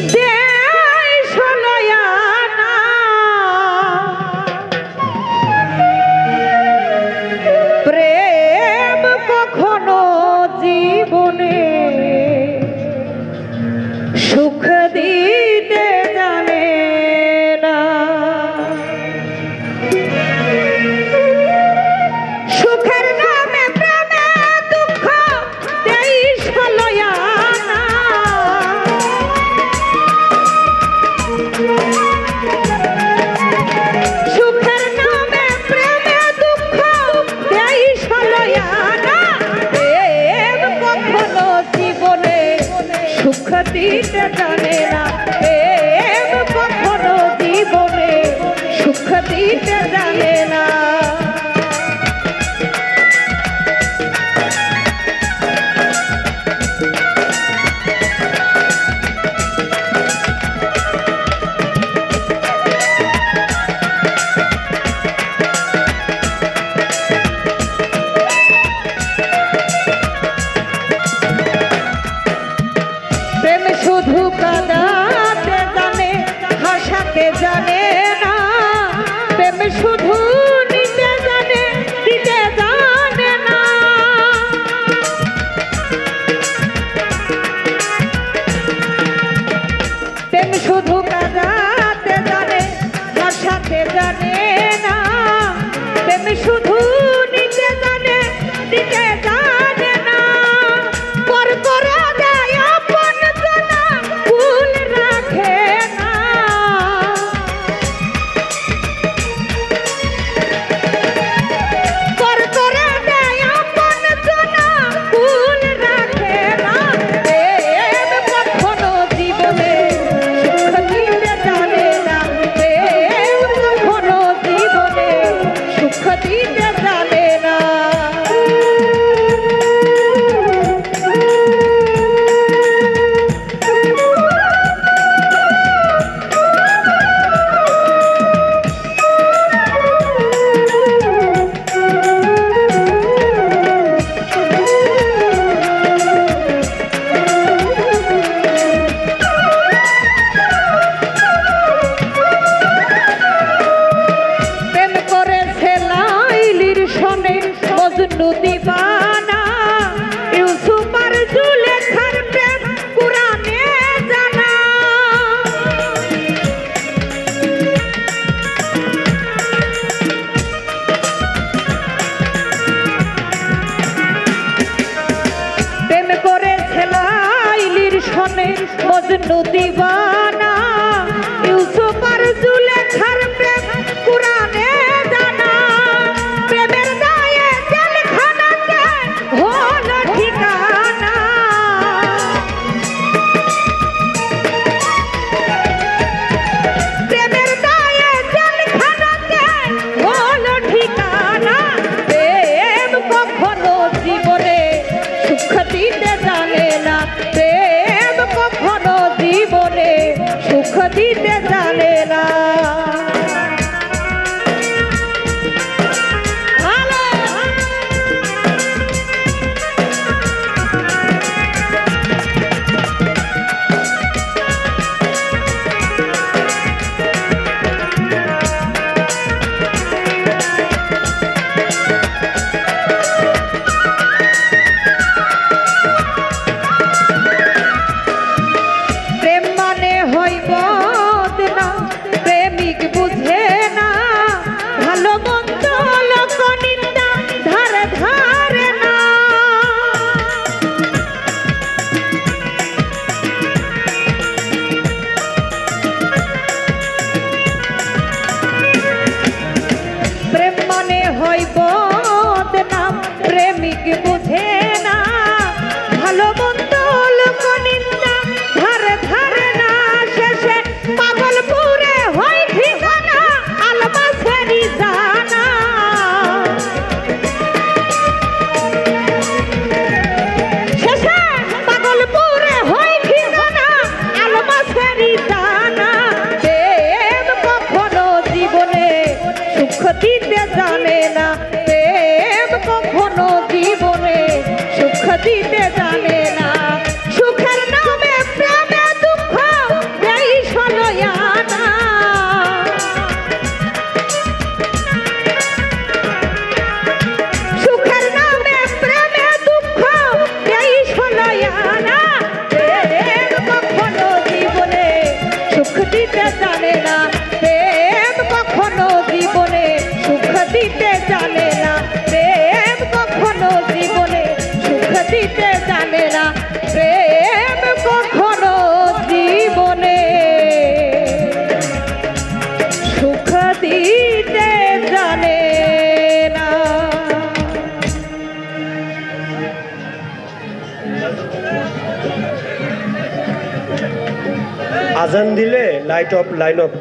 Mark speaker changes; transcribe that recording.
Speaker 1: there. সুখ দিতে জানে না। মজনু যাবে না প্রেম কখনো জীবনে। সুখ দিতে জানে না।
Speaker 2: আজান দিলে লাইট অফ লাইন অফ করে